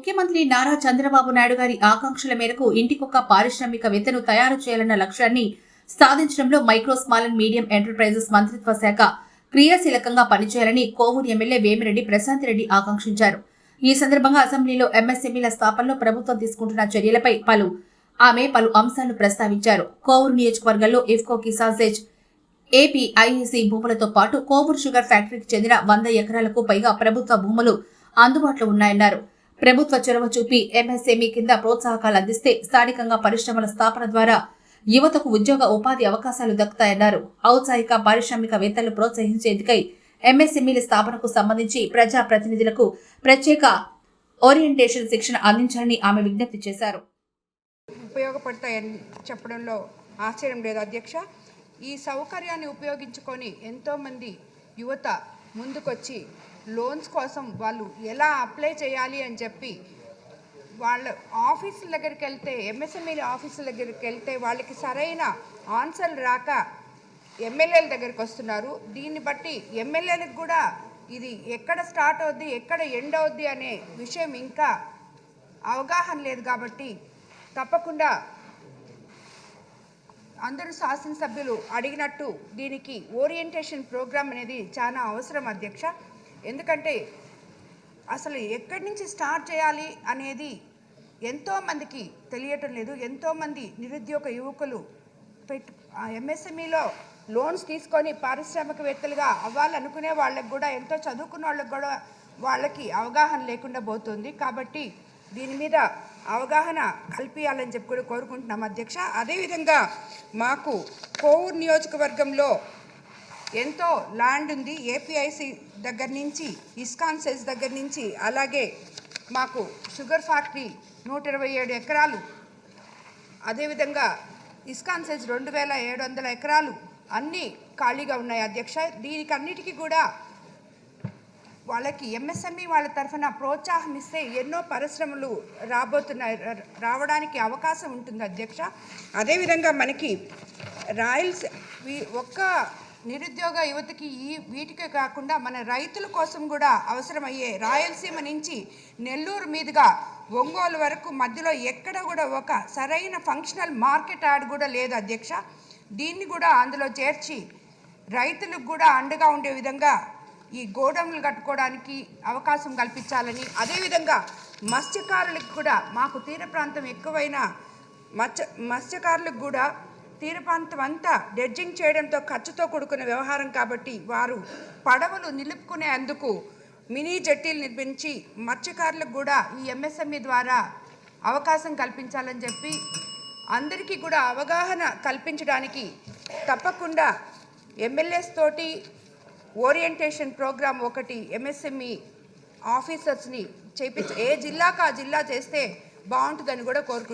ముఖ్యమంత్రి నారా చంద్రబాబు నాయుడు గారి ఆకాంక్షల మేరకు ఇంటికొక పారిశ్రామికవేత్తను తయారు చేయాలన్న లక్ష్యాన్ని సాధించడంలో micro small and medium enterprises మంత్రిత్వ శాఖ క్రియాశీలకంగా పనిచేయాలని కోవూరు ఎమ్మెల్యే వేమిరెడ్డి ప్రశాంత్ రెడ్డి ఆకాంక్షించారు. ఈ సందర్భంగా అసెంబ్లీలో ఎంఎస్ఎంఈల స్థాపనలో ప్రభుత్వం తీసుకుంటున్న చర్యలపై పలు ఆమె పలు అంశాలను ప్రస్తావించారు. కోవూరు నియోజకవర్గంలో ఇఫ్కో కిసాన్సేజ్ ఏపీఐఈసీ భూములతో పాటు కోవూరు షుగర్ ఫ్యాక్టరీకి చెందిన వంద ఎకరాలకు పైగా ప్రభుత్వ భూములు అందుబాటులో ఉన్నాయన్నారు. ప్రభుత్వ చొరవ చూపి ఎంఎస్ఎంఈ కింద ప్రోత్సాహకాలు అందిస్తే స్థానికంగా పరిశ్రమల స్థాపన ద్వారా యువతకు ఉద్యోగ ఉపాధి అవకాశాలు దక్కుతాయన్నారు. ఔత్సాహిక పారిశ్రామికవేత్తలు ప్రోత్సహించేందుకై ఎంఎస్ఎంఈల స్థాపనకు సంబంధించి ప్రజా ప్రతినిధులకు ప్రత్యేక ఓరియంటేషన్ శిక్షణ అందించాలని ఆమె విజ్ఞప్తి చేశారు. ఉపయోగపడతాయని చెప్పడంలో ఆశ్చర్యం లేదు అధ్యక్ష. ఈ సౌకర్యాన్ని ఉపయోగించుకొని ఎంతోమంది యువత ముందుకొచ్చి లోన్స్ కోసం వాళ్ళు ఎలా అప్లై చేయాలి అని చెప్పి వాళ్ళ ఆఫీసుల దగ్గరికి వెళ్తే ఎంఎస్ఎంఈ ఆఫీసుల దగ్గరికి వెళ్తే వాళ్ళకి సరైన ఆన్సర్ రాక ఎమ్మెల్యేల దగ్గరికి వస్తున్నారు. దీన్ని బట్టి ఎమ్మెల్యేలకు కూడా ఇది ఎక్కడ స్టార్ట్ అవుద్ది ఎక్కడ ఎండ్ అవుద్ది అనే విషయం ఇంకా అవగాహన లేదు కాబట్టి తప్పకుండా అందరూ శాసనసభ్యులు అడిగినట్టు దీనికి ఓరియంటేషన్ ప్రోగ్రామ్ అనేది చాలా అవసరం అధ్యక్ష. ఎందుకంటే అసలు ఎక్కడి నుంచి స్టార్ట్ చేయాలి అనేది ఎంతోమందికి తెలియటం లేదు. ఎంతోమంది నిరుద్యోగ యువకులు పెట్టు ఎంఎస్ఎంఈలో లోన్స్ తీసుకొని పారిశ్రామికవేత్తలుగా అవ్వాలనుకునే వాళ్ళకి కూడా ఎంతో చదువుకున్న వాళ్ళకి కూడా వాళ్ళకి అవగాహన లేకుండా పోతుంది. కాబట్టి దీని మీద అవగాహన కల్పించాలని చెప్పి కూడా కోరుకుంటున్నాం అధ్యక్ష. అదేవిధంగా మాకు కోవూరు నియోజకవర్గంలో ఎంతో ల్యాండ్ ఉంది. ఏపీఐసి దగ్గర నుంచి ఇస్కాన్ సెజ్ దగ్గర నుంచి అలాగే మాకు షుగర్ ఫ్యాక్టరీ నూట ఇరవై ఏడు ఎకరాలు అదేవిధంగా ఇస్కాన్ సెజ్ రెండు వేల ఏడు వందల ఎకరాలు అన్నీ ఖాళీగా ఉన్నాయి అధ్యక్ష. దీనికన్నిటికీ కూడా వాళ్ళకి ఎంఎస్ఎంఈ వాళ్ళ తరఫున ప్రోత్సాహం ఇస్తే ఎన్నో పరిశ్రమలు రాబోతున్నాయి రావడానికి అవకాశం ఉంటుంది అధ్యక్ష. అదేవిధంగా మనకి రాయల్స్ ఒక్క నిరుద్యోగ యువతకి ఈ వీటికే కాకుండా మన రైతుల కోసం కూడా అవసరమయ్యే రాయలసీమ నుంచి నెల్లూరు మీదుగా ఒంగోలు వరకు మధ్యలో ఎక్కడ కూడా ఒక సరైన ఫంక్షనల్ మార్కెట్ యాడ్ కూడా లేదు అధ్యక్ష. దీన్ని కూడా అందులో చేర్చి రైతులకు కూడా అండగా ఉండే విధంగా ఈ గోడౌన్లు కట్టుకోవడానికి అవకాశం కల్పించాలని అదేవిధంగా మత్స్యకారులకు కూడా మాకు తీర ప్రాంతం ఎక్కువైన మత్స్య మత్స్యకారులకు కూడా తీర ప్రాంతం అంతా డెడ్జింగ్ చేయడంతో ఖర్చుతో కూడుకున్న వ్యవహారం కాబట్టి వారు పడవలు నిలుపుకునే అందుకు మినీ జట్టీలు నిర్మించి మత్స్యకారులకు కూడా ఈ ఎంఎస్ఎంఈ ద్వారా అవకాశం కల్పించాలని చెప్పి అందరికీ కూడా అవగాహన కల్పించడానికి తప్పకుండా ఎమ్మెల్యేస్ తోటి ఓరియంటేషన్ ప్రోగ్రామ్ ఒకటి ఎంఎస్ఎంఈ ఆఫీసర్స్ని చేపించ ఏ జిల్లాకు ఆ జిల్లా చేస్తే బాగుంటుందని కూడా కోరుకుంటున్నాను